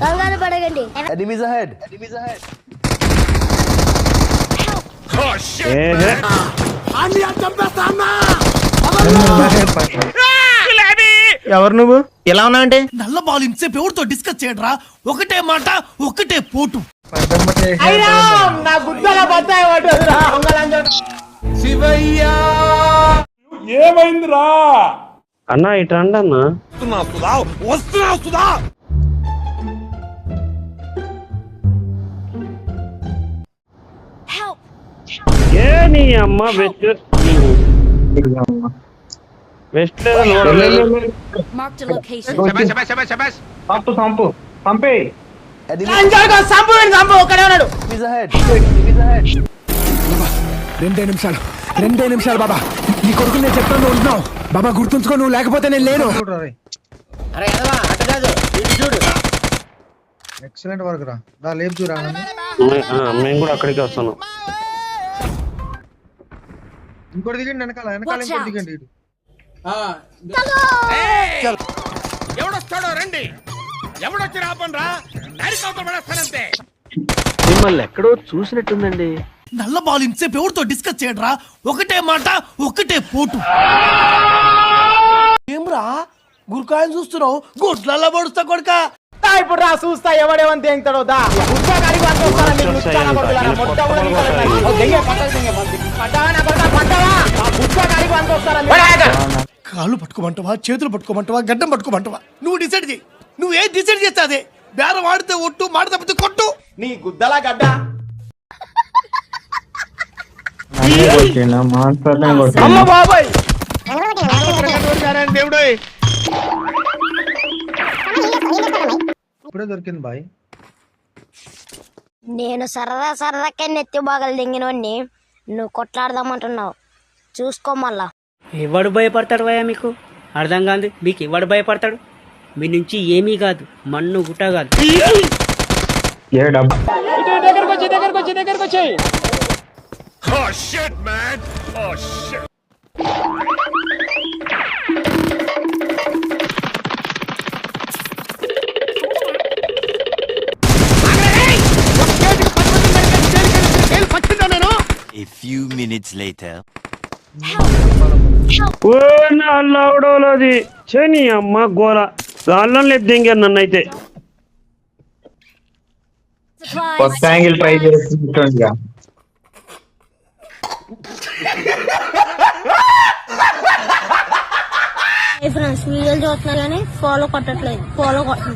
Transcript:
కంగారు పడకండి ahead. ఏహే. ఎవరు నువ్వు? ఎలా ఉన్నావంటే? నల్ల బాల్ ఇంతసేపు ఎవరితో డిస్కస్ చేయడరా? ఒకటే మాట ఒకటే పోటు. ఉంగలంజోడు. అన్నా ఇటు రండి అన్న ఏ నీ అమ్మ వెస్ట్ వెస్ట్ సంపు సంపు, ఉన్నాడు. Ahead. రెండే నిమిషాలు రెండే నిమిషాలు బాబా. నీ కొడుకు నేను చెప్తాను ఉంటున్నావు. బాబా గుర్తుంచుకో నువ్వు లేకపోతే నేను లేను. అరే ఎదవా? అట్ట కాదు ఇటు చూడు. ఎక్సలెంట్ వర్క్ రా. దా లేపు చూరా మేము కూడా అక్కడికి వస్తున్నాం. ఇంకోటి దిగండి వెనకాల వెనకాల ఇంకోటి. దిగండి ఇటు. ఎవడొస్తాడో రండి. ఎవడొచ్చి పడేస్తానంతే. మిమ్మల్ని ఎక్కడో చూసినట్టుందండి. నల్ల బాల్ ఇంతసేపు ఎవరితో డిస్కస్ చేయడరా? ఒకటే మాట ఒకటే పోటు. ఏమ్రా? గురకాయలు చూస్తున్నావు? గుడ్లల్ల పడుస్తా కొడుక. ఇప్పుడు రా చూస్తా ఎవడేమని తేంగుతాడో దా. కాళ్ళు పట్టుకోమంటావా? చేతులు పట్టుకోమంటావా? గడ్డం పట్టుకోమంటావా? నువ్వు డిసైడ్ చేయి. నువ్వు ఏం డిసైడ్ చేస్తే అదే బేరం ఆడితే ఒట్టు మాట తప్పితే కొట్టు. నీ గుద్దల గడ్డ? అమ్మ బాబాయ్! దేవుడు ఇప్పుడే దొరికింది బాయ్. నేను సరదా సరదాకే నెత్తి బాగలు దింగినోడిని నువ్వు కొట్లాడదామంటున్నావు. చూసుకో మళ్ళా. ఎవడు భయపడతాడు భయ మీకు? అర్థం కాదు. మీకు ఎవడు భయపడతాడు? మీ నుంచి ఏమీ కాదు. మన్ను గుట్ట కాదు. దగ్గరకు వచ్చి దగ్గరకు వచ్చి దగ్గరకు few minutes later. ఓ నా అల్లవడోలది చని అమ్మ గోల. గాల్లో లేపు దింగారు నన్ను అయితే Supplies. యాంగిల్ ట్రై చేస్తుంటా ఫ్రెండ్స్ వీడియోలు చూస్తున్నారు కానీ ఫాలో కొట్టట్లేదు. ఫాలో కొట్టండి